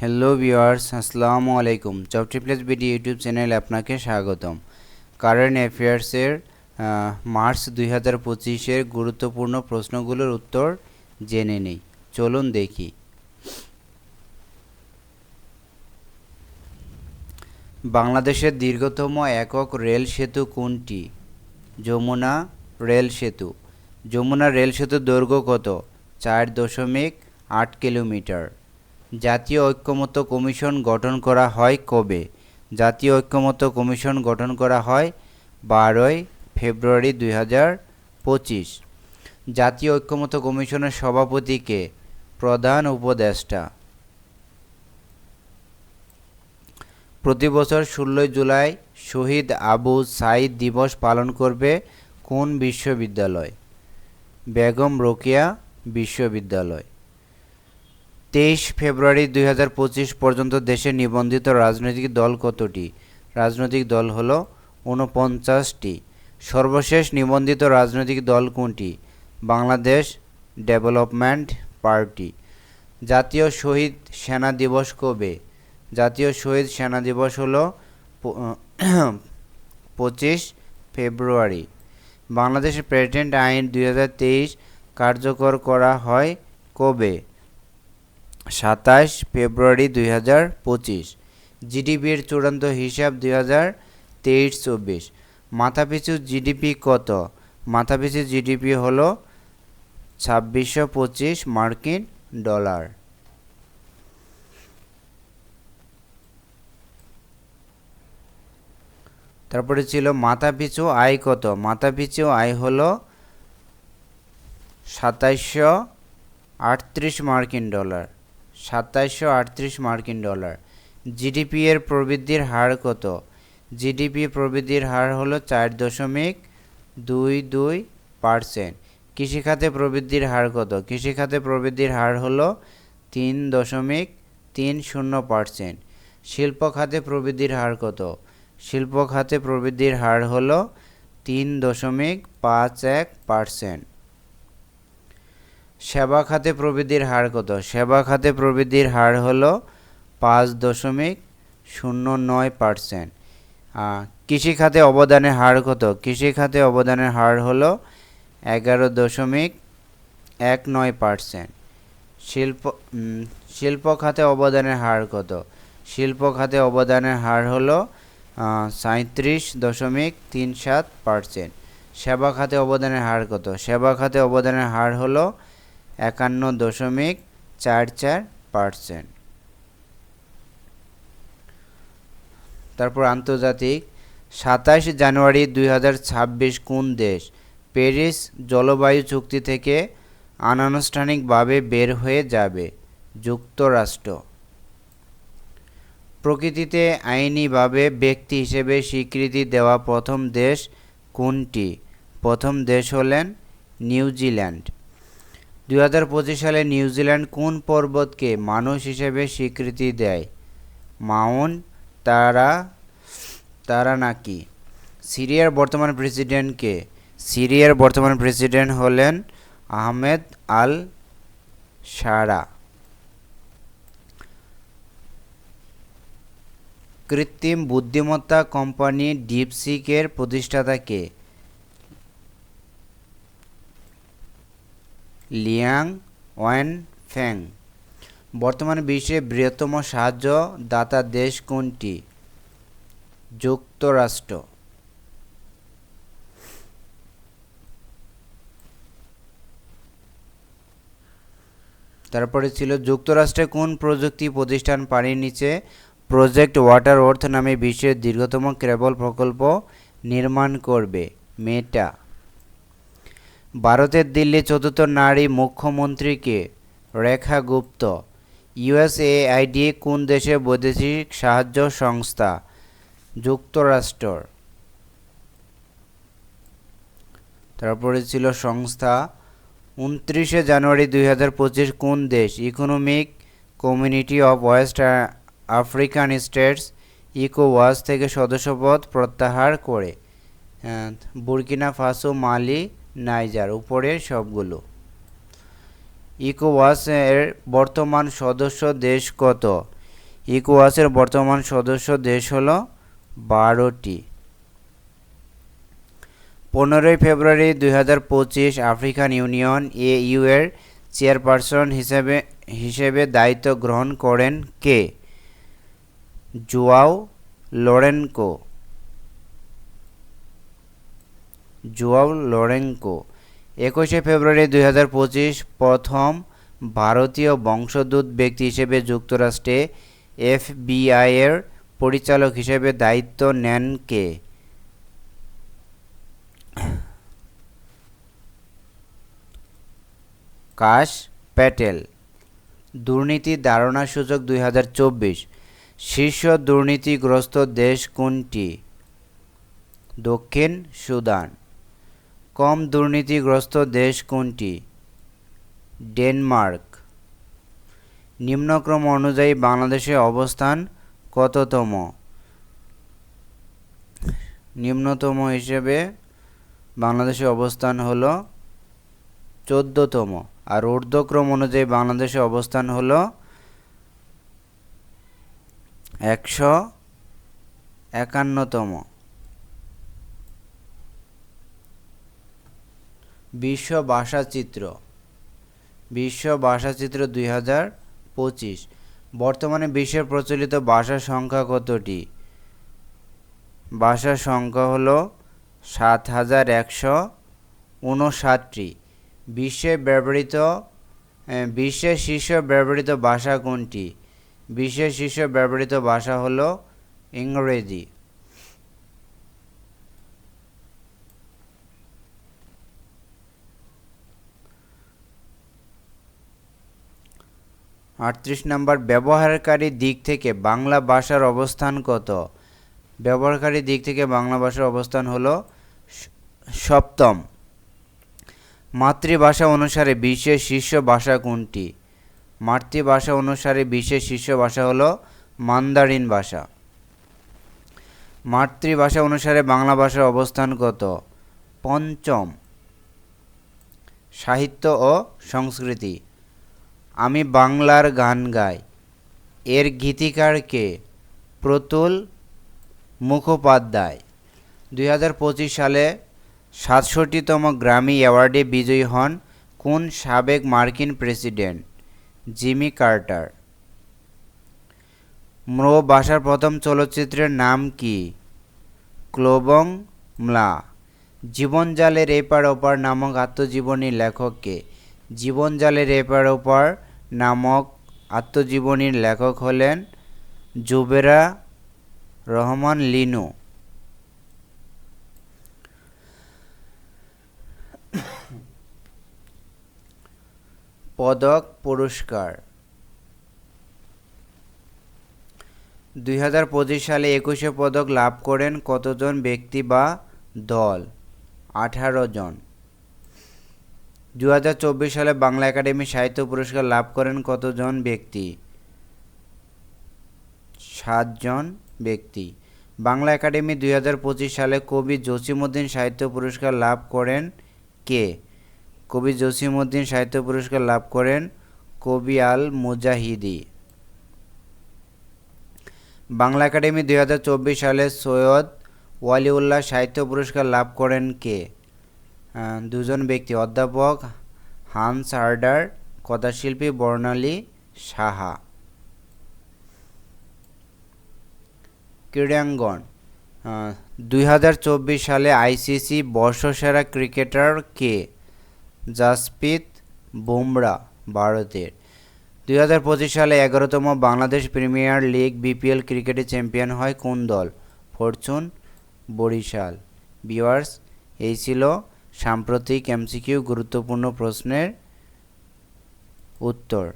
Hello viewers, আসসালামু আলাইকুম। Job ট্রিপ্লেস BD YouTube চ্যানেলে আপনাকে স্বাগতম। কারেন্ট অ্যাফেয়ার্সের মার্চ দুই হাজার পঁচিশের গুরুত্বপূর্ণ প্রশ্নগুলোর উত্তর জেনে নেই। চলুন দেখি। বাংলাদেশের দীর্ঘতম একক রেল সেতু কোনটি? যমুনা রেল সেতু। যমুনা রেল সেতুর দৈর্ঘ্য কত? চার দশমিক আট কিলোমিটার। জাতীয় ঐক্যমত্য কমিশন গঠন করা হয় কবে? জাতীয় ঐক্যমত্য কমিশন গঠন করা হয় বারোই ফেব্রুয়ারি দুই হাজার পঁচিশ। জাতীয় ঐক্যমত্য কমিশনের সভাপতিকে প্রধান উপদেষ্টা। প্রতি বছর ষোলোই জুলাই শহীদ আবু সাইদ দিবস পালন করবে কোন বিশ্ববিদ্যালয়? বেগম রোকেয়া বিশ্ববিদ্যালয়। তেইশ ফেব্রুয়ারি দুই হাজার পঁচিশ পর্যন্ত দেশে নিবন্ধিত রাজনৈতিক দল কতটি? রাজনৈতিক দল হল ঊনপঞ্চাশটি। সর্বশেষ নিবন্ধিত রাজনৈতিক দল কোনটি? Bangladesh development party. জাতীয় শহীদ সেনা দিবস কবে? জাতীয় শহীদ সেনা দিবস হল পঁচিশ ফেব্রুয়ারি। বাংলাদেশের প্রেসিডেন্ট আইন দুই হাজার তেইশ কার্যকর করা হয় কবে? সাতাশ ফেব্রুয়ারি দুই হাজার পঁচিশ। জিডিপির চূড়ান্ত হিসাব দুই হাজার তেইশ চব্বিশ মাথাপিছু জিডিপি কত? মাথাপিছু জিডিপি হলো ছাব্বিশশো পঁচিশ মার্কিন ডলার। তারপরে ছিল মাথাপিছু আয় কত? মাথাপিছু আয় হলো সাতাইশশো আটত্রিশ মার্কিন ডলার। সাতাইশশো আটত্রিশ মার্কিন ডলার। জিডিপি এর প্রবৃদ্ধির হার কত? জিডিপি প্রবৃদ্ধির হার হলো চার দশমিক দুই দুই পার্সেন্ট। কৃষিখাতে প্রবৃদ্ধির হার কত? কৃষিখাতে প্রবৃদ্ধির হার হলো তিন দশমিক তিন শূন্য পার্সেন্ট। শিল্প খাতে প্রবৃদ্ধির হার কত? শিল্প খাতে প্রবৃদ্ধির হার হলো তিন দশমিক পাঁচ এক পার্সেন্ট। সেবা খাতে প্রবৃদ্ধির হার কত? সেবা খাতে প্রবৃদ্ধির হার হল পাঁচ দশমিক শূন্য নয় পার্সেন্ট। কৃষি খাতে অবদানের হার কত? কৃষি খাতে অবদানের হার হল এগারো দশমিক এক নয় পার্সেন্ট। শিল্প শিল্প খাতে অবদানের হার কত? শিল্প খাতে অবদানের হার হল সাঁত্রিশ দশমিক তিন সাত পার্সেন্ট। সেবা খাতে অবদানের হার কত? সেবা খাতে অবদানের হার হলো একান্ন দশমিক চার চার পারসেন্ট। তারপর আন্তর্জাতিক সাতাশ জানুয়ারি দুই হাজার ছাব্বিশ কোন দেশ? প্যারিস জলবায়ু চুক্তি থেকে অনানুষ্ঠানিকভাবে বের হয়ে যাবে, যুক্তরাষ্ট্র। প্রকৃতিতে আইনিভাবে ব্যক্তি হিসেবে স্বীকৃতি দেওয়া প্রথম দেশ কোনটি? প্রথম দেশ হলেন নিউজিল্যান্ড দুই হাজার পঁচিশ সালে নিউজিল্যান্ড কোন পর্বতকে মানুষ হিসেবে স্বীকৃতি দেয়? মাউন্ট তারা তারা নাকি? সিরিয়ার বর্তমান প্রেসিডেন্টকে সিরিয়ার বর্তমান প্রেসিডেন্ট হলেন আহমেদ আল সারা। কৃত্রিম বুদ্ধিমত্তা কোম্পানি ডিপসিকের প্রতিষ্ঠাতা কে? লিয়াং ওয়ান ফ্যাং বর্তমানে বিশ্বের বৃহত্তম সাহায্য দাতা দেশ কোনটি? যুক্তরাষ্ট্র। তারপরে ছিল যুক্তরাষ্ট্রে কোন প্রযুক্তি প্রতিষ্ঠান পানির নিচে? প্রজেক্ট ওয়াটার অর্থ নামে বিশ্বের দীর্ঘতম কেবল প্রকল্প নির্মাণ করবে, মেটা। ভারতের দিল্লি চতুর্থ নারী মুখ্যমন্ত্রীকে রেখা গুপ্ত, ইউএসএআইডি কোন দেশের বৈদেশিক সাহায্য সংস্থা যুক্তরাষ্ট্র তারপরে ছিল সংস্থা, উনত্রিশে জানুয়ারি দুই হাজার পঁচিশ কোন দেশ? Economic Community of West African States ইকোওয়াস থেকে সদস্যপদ প্রত্যাহার করে। বুর্কিনা ফাসো, মালি নাইজার উপরের সবগুলো। ইকোওয়াস এর বর্তমান সদস্য দেশ কত? ইকোয়াসের বর্তমান সদস্য দেশ হলো বারোটি। পনেরোই ফেব্রুয়ারি দু হাজার পঁচিশ আফ্রিকান ইউনিয়ন এ এর চেয়ারপারসন হিসেবে হিসেবে দায়িত্ব গ্রহণ করেন কে? জুয়াও লোরেনকো। জুয়াও লোরেনকো একুশে ফেব্রুয়ারি দুই হাজার পঁচিশ প্রথম ভারতীয় বংশোদ্ভূত ব্যক্তি হিসেবে যুক্তরাষ্ট্রে এফবিআই এর পরিচালক হিসেবে দায়িত্ব নেন কে? কাশ প্যাটেল। দুর্নীতি ধারণা সূচক দুই হাজার চব্বিশ। শীর্ষ দুর্নীতিগ্রস্ত দেশ কোনটি? দক্ষিণ সুদান। কম দুর্নীতিগ্রস্ত দেশ কোনটি? ডেনমার্ক। নিম্নক্রম অনুযায়ী বাংলাদেশের অবস্থান কততম? নিম্নতম হিসেবে বাংলাদেশের অবস্থান হলো চোদ্দতম। আর ঊর্ধ্বক্রম অনুযায়ী বাংলাদেশের অবস্থান হলো একশো একান্নতম। বিশ্ব ভাষাচিত্র। বিশ্ব ভাষাচিত্র দুই হাজার পঁচিশ। বর্তমানে বিশ্বের প্রচলিত ভাষার সংখ্যা কতটি? ভাষার সংখ্যা হলো সাত হাজার একশো উনষাটটি। বিশ্বে ব্যবহৃত বিশ্বের শীর্ষ ব্যবহৃত ভাষা কোনটি? বিশ্বের শীর্ষ ব্যবহৃত ভাষা হলো ইংরেজি। আটত্রিশ নম্বর, ব্যবহারকারী দিক থেকে বাংলা ভাষার অবস্থান কত? ব্যবহারকারী দিক থেকে বাংলা ভাষার অবস্থান হলো সপ্তম। মাতৃভাষা অনুসারে বিশ্বের শীর্ষ ভাষা কোনটি? মাতৃভাষা অনুসারে বিশ্বের শীর্ষ ভাষা হলো মান্দারিন ভাষা। মাতৃভাষা অনুসারে বাংলা ভাষার অবস্থান কত? পঞ্চম। সাহিত্য ও সংস্কৃতি। আমি বাংলার গান গাই। এর গীতিকার কে? প্রতুল মুখোপাধ্যায়। দুই হাজার পঁচিশ সালে সাতষট্টিতম গ্রামি অ্যাওয়ার্ডে বিজয়ী হন কোন সাবেক মার্কিন প্রেসিডেন্ট? Jimmy Carter. ম্রো ভাষার প্রথম চলচ্চিত্রের নাম কি? ক্লোবং মলা। জীবনজালের এপার ওপার নামক আত্মজীবনী লেখককে জীবনজালের এপার ওপার নামক আত্মজীবনীর লেখক হলেন জুবেরা রহমান লিনু। পদক পুরস্কার। দুই হাজার পঁচিশ সালে একুশে পদক লাভ করেন কতজন ব্যক্তি বা দল? আঠারো জন। দু হাজার চব্বিশ সালে বাংলা একাডেমি সাহিত্য পুরস্কার লাভ করেন কতজন ব্যক্তি? সাতজন ব্যক্তি। বাংলা একাডেমি দুই হাজার পঁচিশ সালে কবি জসিমুদ্দিন সাহিত্য পুরস্কার লাভ করেন কে? কবি জসিমুদ্দিন সাহিত্য পুরস্কার লাভ করেন কবি আল মুজাহিদি। বাংলা একাডেমি দুই হাজার চব্বিশ সালে সৈয়দ ওয়ালিউল্লাহ সাহিত্য পুরস্কার লাভ করেন কে? দুজন ব্যক্তি, অধ্যাপক হান্স হার্ডার, কথাশিল্পী বর্ণালী সাহা। ক্রীড়াঙ্গন দুই হাজার চব্বিশ সালে আইসিসি বর্ষসেরা ক্রিকেটার কে? জাসপ্রীত বুমরা, ভারতের। দুই হাজার পঁচিশ সালে এগারোতম বাংলাদেশ প্রিমিয়ার লিগ বিপিএল ক্রিকেটে চ্যাম্পিয়ন হয় কোন দল? ফরচুন, বরিশাল। বিওয়ার্স এই ছিল সাম্প্রতিক এমসিকিউ গুরুত্বপূর্ণ প্রশ্নের উত্তর।